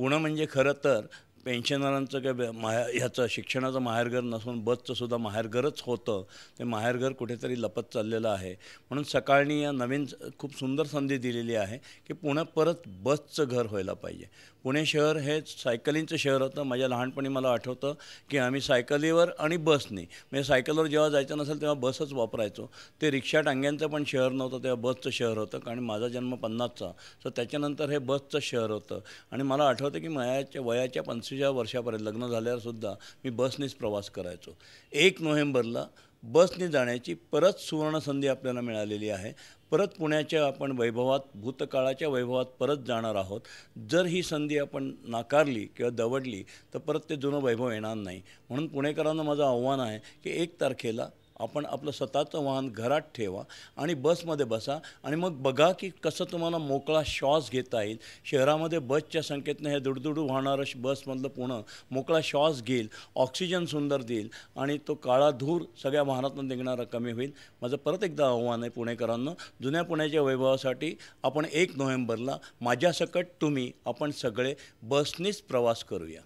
पुणं म्हणजे खरं तर पेन्शनरांचं काय माया ह्याचं शिक्षणाचं माहेरघर नसून बसचं सुद्धा माहेरघरच होतं. ते माहेरघर कुठेतरी लपत चाललेलं आहे. म्हणून सकाळनी या नवीन खूप सुंदर संधी दिलेली आहे की पुणं परत बसचं घर व्हायला पाहिजे. पुणे शहर हे सायकलिंगचं शहर होतं. माझ्या लहानपणी मला आठवतं की आम्ही सायकलीवर आणि बसने म्हणजे सायकलवर जेव्हा जायचं नसेल तेव्हा बसच वापरायचो. ते रिक्षा टांग्यांचं पण शहर नव्हतं तेव्हा बसचं शहर होतं. कारण माझा जन्म पन्नासचा तर त्याच्यानंतर हे बसचं शहर होतं. आणि मला आठवतं की वयाच्या पंच पंचवीसव्या वर्षापर्यंत लग्न झाल्यावरसुद्धा मी बसनेच प्रवास करायचो. एक नोव्हेंबरला बसने जाण्याची परत सुवर्णसंधी आपल्याला मिळालेली आहे. परत पुण्याच्या आपण वैभवात भूतकाळाच्या वैभवात परत जाणार आहोत. जर ही संधी आपण नाकारली किंवा दवडली तर परत ते जुनं वैभव येणार नाही. म्हणून पुणेकरांना माझं आव्हान आहे की एक तारखेला आपण आपलं स्वतःचं वाहन घरात ठेवा आणि बसमध्ये बसा. आणि मग बघा की कसं तुम्हाला मोकळा श्वास घेता येईल. शहरामध्ये बसच्या संख्येतनं हे दुडदुडू वाहणारं श- बसमधलं पुणं मोकळा श्वास घेईल ऑक्सिजन सुंदर देईल आणि तो काळा धूर सगळ्या वाहनातून निघणारा कमी होईल. माझं परत एकदा आव्हान आहे पुणेकरांना जुन्या पुण्याच्या वैभवासाठी आपण एक नोव्हेंबरला माझ्यासकट तुम्ही आपण सगळे बसनीच प्रवास करूया.